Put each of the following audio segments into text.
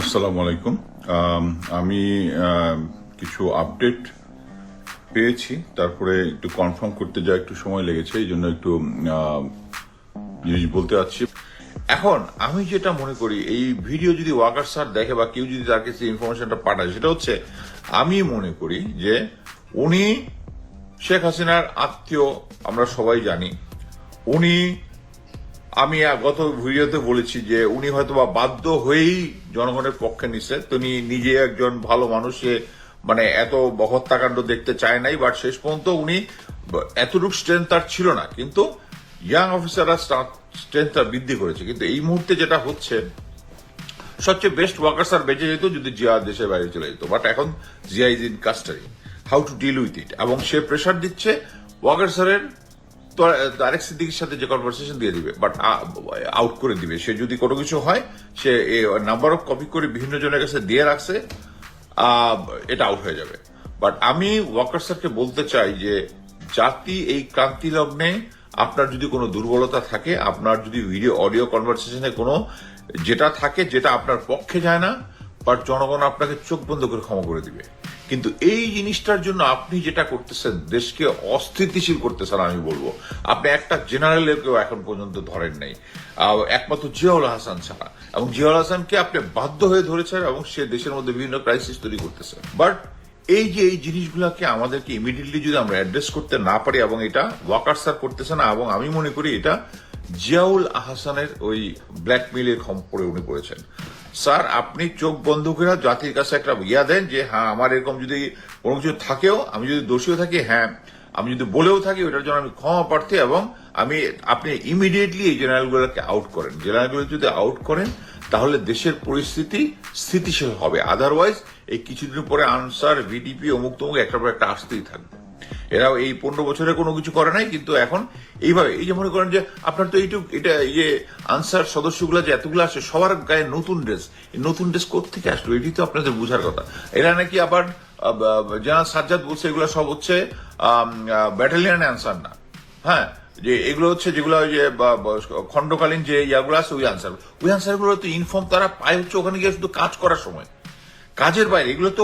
আসসালামু আলাইকুম। আমি কিছু আপডেট পেয়েছি। তারপরে একটু কনফার্ম করতে যা একটু সময় লেগেছে, এই জন্য একটু জিনিস বলতে চাচ্ছি। এখন, আমি যেটা মনে করি, এই ভিডিও যদি ওয়াকার স্যার দেখে বা কেউ যদি তার কাছে ইনফরমেশনটা পাঠায়, সেটা হচ্ছে, আমি মনে করি যে উনি শেখ হাসিনার আত্মীয়, আমরা সবাই জানি। উনি আমি গত ভিডিওতে বলেছি যে উনি হয়তো বা বাধ্য হয়েই জনগণের পক্ষে নিছে তিনি নিজে একজন ভালো মানুষে মানে এত হত্যাকাণ্ড দেখতে চায় নাই বাট শেষ পর্যন্ত উনি এতটুকু স্ট্রেংথ তার ছিল না। কিন্তু ইয়াং অফিসাররা স্ট্রেংথটা বৃদ্ধি করেছে। কিন্তু এই মুহূর্তে যেটা হচ্ছে, সবচেয়ে বেস্ট ওয়ার্কার স্যার বেঁচে যেত যদি জিয়া দেশের বাইরে চলে যেত। বাট এখন Zia is in custody how to deal with it এবং সে প্রেশার দিচ্ছে ওয়ার্কার স্যারের তারেক সিদ্দিকির সাথে যে কনভারসেশন দিয়ে দিবে বাট আউট করে দিবে। সে যদি কোনো কিছু হয়, সে নাম্বার অফ কপি করে বিভিন্ন জনের কাছে দিয়ে রাখছে এটা আউট হয়ে যাবে। বাট আমি ওয়ার্কার স্যারকে বলতে চাই যে, জাতি এই ক্রান্তি লগ্নে আপনার যদি কোনো দুর্বলতা থাকে, আপনার যদি ভিডিও অডিও কনভারসেশনে কোনো যেটা থাকে, যেটা আপনার পক্ষে যায় না বাট জনগণ আপনাকে চোখ বন্ধ করে ক্ষমা করে দিবে। কিন্তু এই জিনিসটার জন্য আপনি যেটা করতেছেন, দেশকে অস্থিতিশীল করতেছেন আমি বলব। আপনি একটা জেনারেলের কেউ এখন পর্যন্ত ধরেন নাই। একমাত্র জিয়াউল হাসান ছাড়া। এবং জিয়াউল হাসানকে আপনি বাধ্য হয়ে ধরেছেন এবং সে দেশের মধ্যে বিভিন্ন ক্রাইসিস তৈরি করতেছে। বাট এই যে এই জিনিসগুলোকে আমাদেরকে ইমিডিয়েটলি যদি আমরা অ্যাড্রেস করতে না পারি এবং এটা ওয়াকার স্যার করতেছে না, এবং আমি মনে করি এটা জিয়াউল আহসানের ওই ব্ল্যাকমেইলের খম্পরে উনি পড়েছেন। স্যার, আপনি চোখ বন্ধ করে জাতির কাছে একটা ইয়া দেন যে হ্যাঁ আমার এরকম যদি কোনো কিছু থাকেও, আমি যদি দোষীও থাকি হ্যাঁ আমি যদি বলেও থাকি ওটার জন্য আমি ক্ষমা প্রার্থী এবং আমি, আপনি ইমিডিয়েটলি এই জেনারেলগুলোকে আউট করেন। জেনারেলগুলো যদি আউট করেন, তাহলে দেশের পরিস্থিতি স্থিতিশীল হবে। আদারওয়াইজ এই কিছুদিন পরে আনসার ভিডিপি অমুক তমুক একটা পর একটা আসতেই থাকবে। এরাও এই পনেরো বছরে কোনো কিছু করে নাই, কিন্তু এখন এইভাবে, এই যে মনে করেন যে আপনার তো এইটুক, এটা ইয়ে আনসার সদস্যগুলো যে এতগুলো আসে, সবার গায়ে নতুন ড্রেস নতুন ড্রেস কোথেকে আসলো? এটি তো আপনাদের বোঝার কথা। এরা নাকি আবার জেনারেল সাজ্জাদ বলছে এগুলো সব হচ্ছে ব্যাটালিয়ান আনসার না। হ্যাঁ যে এগুলো হচ্ছে যেগুলো ওই যে খণ্ডকালীন যে ইয়াগুলো আছে, ওই আনসার ওই আনসারগুলো তো ইনফর্ম তারা পায় হচ্ছে ওখানে গিয়ে শুধু কাজ করার সময়। কাজের বাইরে, এগুলো তো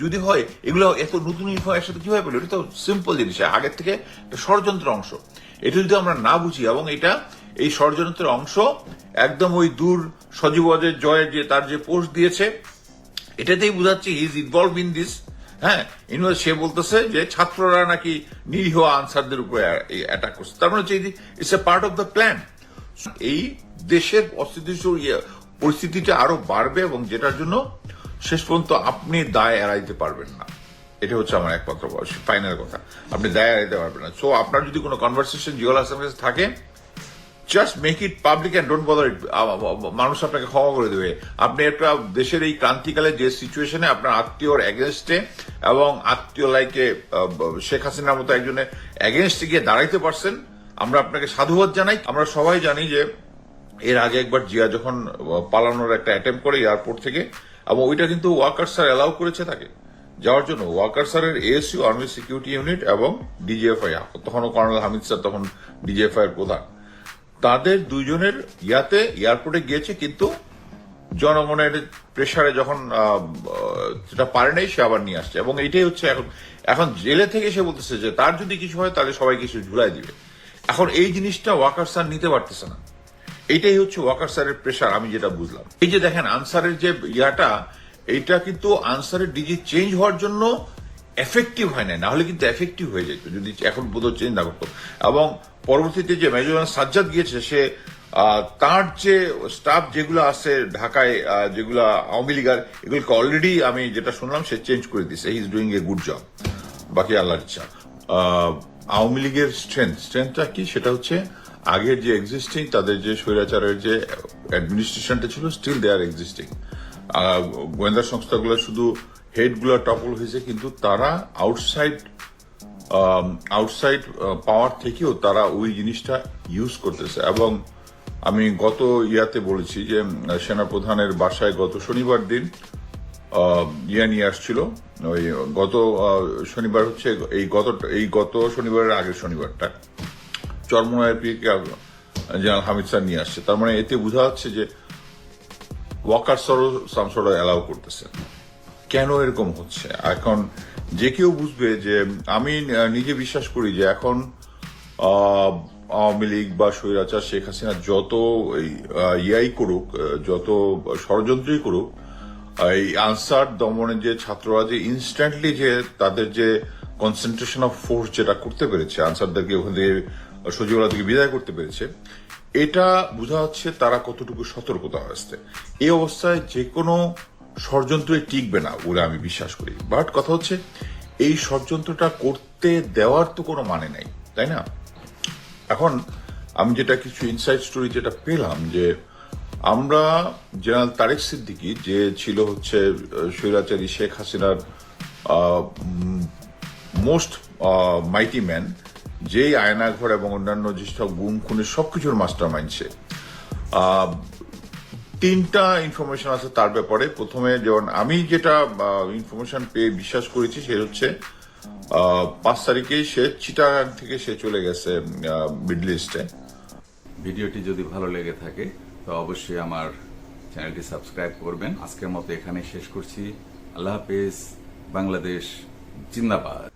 যদি হয়, এগুলো এত নতুন ইনফর্ম একসাথে কীভাবে পেল? এটা তো সিম্পল জিনিস। আগের থেকে ষড়যন্ত্র অংশ। এটা যদি আমরা না বুঝি, এবং এটা এই ষড়যন্ত্রের অংশ একদম ওই দূর সজীবদের জয়ের যে, তার যে পোস্ট দিয়েছে, এটাতেই বোঝাচ্ছে ইজ ইনভলভ ইন দিস হ্যাঁ ইনভলভ সে বলতেছে যে ছাত্ররা নাকি নিরীহ আনসারদের উপরে অ্যাটাক করছে। তার মানে হচ্ছে it's a part of the plan এই দেশের অস্থিতিশীল ইয়ে- পরিস্থিতিটা আরও বাড়বে এবং যেটার জন্য শেষ পর্যন্ত আপনি দায় এড়াইতে পারবেন না। এটা হচ্ছে আমার একমাত্র ফাইনাল কথা। আপনি দায় এড়াইতে পারবেন না। সো আপনার যদি কোনো কনভারসেশন জিওল হাসানের কাছে থাকে just make it public and don't bother it মানুষ আপনাকে ক্ষমা করে দেবে। আপনি একটা দেশের এই ক্রান্তিকালে যে সিচুয়েশনে আপনার আত্মীয়র এগেনস্টে এবং আত্মীয় লাইকে শেখ হাসিনার মতো একজনের এগেনস্টে গিয়ে দাঁড়াইতে পারছেন, আমরা আপনাকে সাধুবাদ জানাই। আমরা সবাই জানি যে, এর আগে একবার জিয়া যখন পালানোর একটা অ্যাটেম্প করে এয়ারপোর্ট থেকে এবং ওইটা কিন্তু ওয়াকার স্যার অ্যালাউ করেছে তাকে। যাওয়ার জন্য ওয়াকার স্যারের এএসইউ, আর্মি সিকিউরিটি ইউনিট এবং ডিজিএফআই, তখনও কর্নেল হামিদ স্যার, তখন ডিজিএফআই এর প্রধান। তাদের দুইজনের ইয়াতে এয়ারপোর্টে গিয়েছে, কিন্তু জনগণের প্রেসারে যখন যেটা পারে নাই, সে আবার নিয়ে আসছে। এবং এইটাই হচ্ছে এখন এখন জেলে থেকে সে বলতেছে যে তার যদি কিছু হয়, তাহলে সবাই কিছু ঝুলাই দিবে। এখন এই জিনিসটা ওয়াকার স্যার নিতে পারতেছে না। এইটাই হচ্ছে ওয়াকার স্যারের প্রেশার আমি যেটা বুঝলাম। এই যে দেখেন, আনসারের যে ইয়াটা এটা কিন্তু আনসারের ডিজি চেঞ্জ হওয়ার জন্য এফেক্টিভ হয় না নাহলে কিন্তু এফেক্টিভ হয়ে যেত, যদি এখন বোধ চেঞ্জ না করতো। এবং পরবর্তীতে যে মেজর সাজ্জাদ গিয়েছে, সে তার যে স্টাফ যেগুলো আছে ঢাকায় যেগুলো আওয়ামী লীগার, এগুলোকে অলরেডি আমি যেটা শুনলাম, সে চেঞ্জ করে দিছে he is doing a good job বাকি আল্লাহর ইচ্ছা। আওয়ামী লীগের স্ট্রেংথ স্ট্রেংথটা কি? সেটা হচ্ছে আগের যে এক্সিস্টিং তাদের যে স্বৈরাচারের যে অ্যাডমিনিস্ট্রেশনটা ছিল স্টিল দে আর এক্সিস্টিং গোয়েন্দা সংস্থাগুলো শুধু হেডগুলো টপল হয়েছে, কিন্তু তারা আউটসাইড আউটসাইড পাওয়ার থেকেও তারা ওই জিনিসটা ইউজ করতেছে। এবং আমি গত ইয়াতে বলেছি যে সেনাপ্রধানের বাসায় গত শনিবার দিন ইয়া নিয়ে আসছিল। ওই গত শনিবার হচ্ছে এই গত এই গত শনিবারের আগের শনিবারটা। চরমনায়ের পিকে জেনারেল হামিদ স্যার নিয়ে আসছে। তার মানে এতে বোঝা যাচ্ছে যে ওয়াকার ওয়াকার্সরও সামসরা অ্যালাউ করতেছে। কেন এরকম হচ্ছে? এখন যে কেউ বুঝবে যে আমি নিজে বিশ্বাস করি যে এখন আওয়ামী লীগ বা স্বৈরাচার শেখ হাসিনা যত ইয়াই করুক যত ষড়যন্ত্রই করুক, এই আনসার দমনের যে ছাত্ররা যে ইনস্ট্যান্টলি যে তাদের যে কনসেন্ট্রেশন অফ ফোর্স যেটা করতে পেরেছে, আনসারদেরকে ওখান থেকে সচিবালয় থেকে বিদায় করতে পেরেছে। এটা বোঝা যাচ্ছে তারা কতটুকু সতর্কতা হয়েছে এই অবস্থায় যে কোনো ষড়যন্ত্রই টিকবে না বলে আমি বিশ্বাস করি। বাট কথা হচ্ছে, এই ষড়যন্ত্রটা করতে দেওয়ার তো কোনো মানে নাই, তাই না? এখন আমি যেটা কিছু ইনসাইড স্টোরি যেটা পেলাম যে আমরা জেনারেল তারেক সিদ্দিকী, যে ছিল হচ্ছে স্বৈরাচারী শেখ হাসিনার মোস্ট মাইটি ম্যান যেই আয়নাঘর এবং অন্যান্য যেসব গুম খুনের সবকিছুর মাস্টার মাইন্ড সে। তিনটা ইনফরমেশন আছে তার ব্যাপারে। প্রথমে যেমন আমি যেটা ইনফরমেশন পেয়ে বিশ্বাস করেছি সে হচ্ছে পাঁচ তারিখে সে চিটাগাং থেকে সে চলে গেছে মিডল ইস্টে ভিডিওটি যদি ভালো লেগে থাকে, তো অবশ্যই আমার চ্যানেলটি সাবস্ক্রাইব করবেন। আজকের মতো এখানে শেষ করছি। আল্লাহ হাফেজ। বাংলাদেশ জিন্দাবাদ।